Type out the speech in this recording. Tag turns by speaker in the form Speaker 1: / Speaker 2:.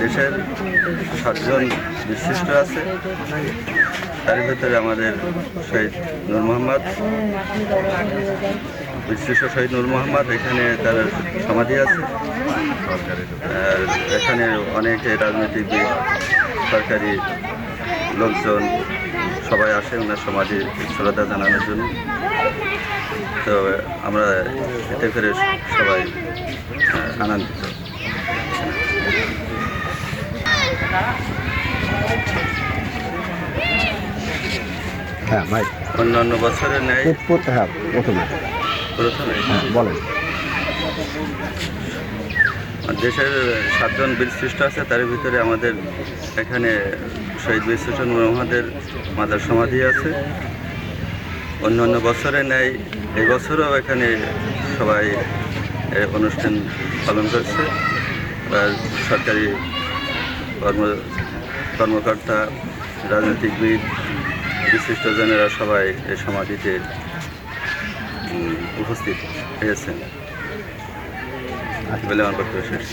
Speaker 1: দেশের সাতজন বিশিষ্ট আছে। তার ভিতরে আমাদের শহীদ নূর মোহাম্মদ। বিশিষ্ট শহীদ নূর মোহাম্মদ, এখানে তার সমাধি আছে। আর এখানে অনেক রাজনৈতিকবিদ সরকারি লোকজন সবাই আসে ওনার সমাধি শ্রদ্ধা জানানোর জন্য। তো আমরা এতে করে সবাই আনন্দিত।
Speaker 2: হ্যাঁ ভাই
Speaker 1: অন্যান্য বছরের ন্যায়
Speaker 2: হ্যাঁ প্রথমে
Speaker 1: প্রথমে।
Speaker 2: হ্যাঁ বলেন।
Speaker 1: দেশের সাতজন বীর শ্রেষ্ঠ আছে তার ভিতরে আমাদের এখানে শহীদ বীর শ্রেষ্ঠ নূর মোহাম্মদের মাদার সমাধি আছে। অন্যান্য বছরের ন্যায় এই বছরও এখানে সবাই অনুষ্ঠান পালন করছে। সরকারি কর্ম কর্মকর্তা রাজনৈতিকবিদ বিশিষ্টজনেরা সবাই এই সমাধিতে উপস্থিত হয়েছেন বলে আমার বক্তব্য শেষ।